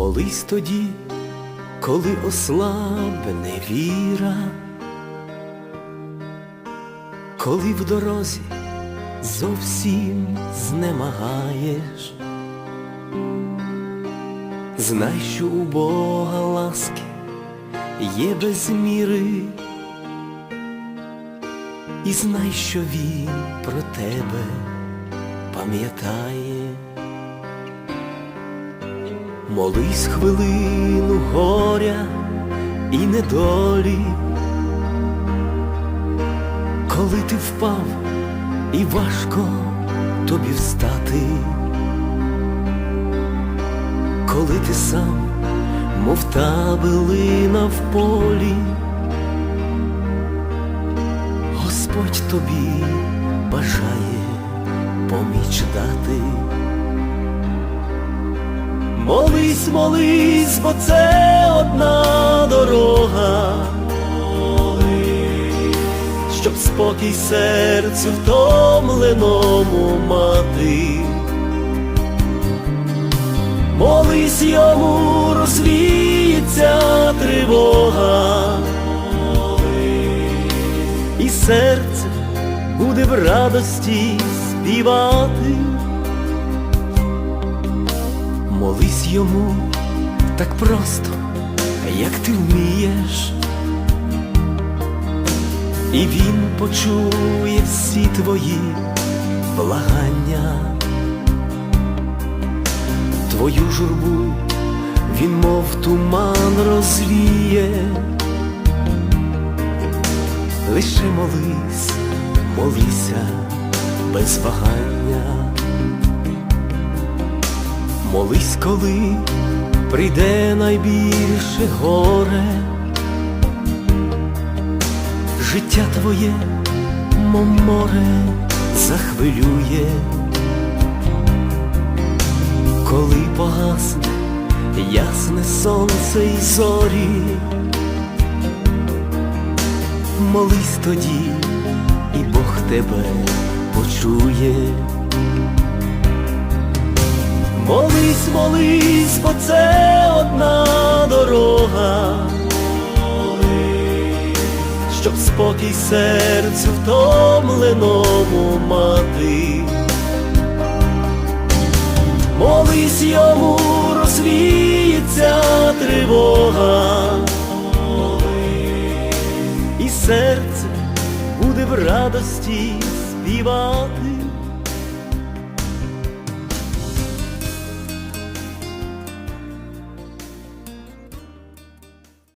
Молись тоді, коли ослабне віра, коли в дорозі зовсім знемагаєш, знай, що у Бога ласки є без міри, і знай, що Він про тебе пам'ятає. Молись хвилину горя і недолі, коли ти впав і важко тобі встати, коли ти сам, мов та билина в полі, Господь тобі бажає поміч дати. Молись, молись, бо це одна дорога, щоб спокій серцю втомленому мати. Молись йому, розвіється тривога, і серце буде в радості співати. Молись йому так просто, як ти вмієш, і він почує всі твої благання, твою журбу він, мов туман, розвіє, лише молись, молися без вагання. Молись, коли прийде найбільше горе, життя твоє, мов море, захвилює, коли погасне ясне сонце і зорі, молись тоді, і Бог тебе почує. Молись, молись, бо це одна дорога, щоб спокій серцю втомленому мати. Молись йому, розвіється тривога, і серце буде в радості співати.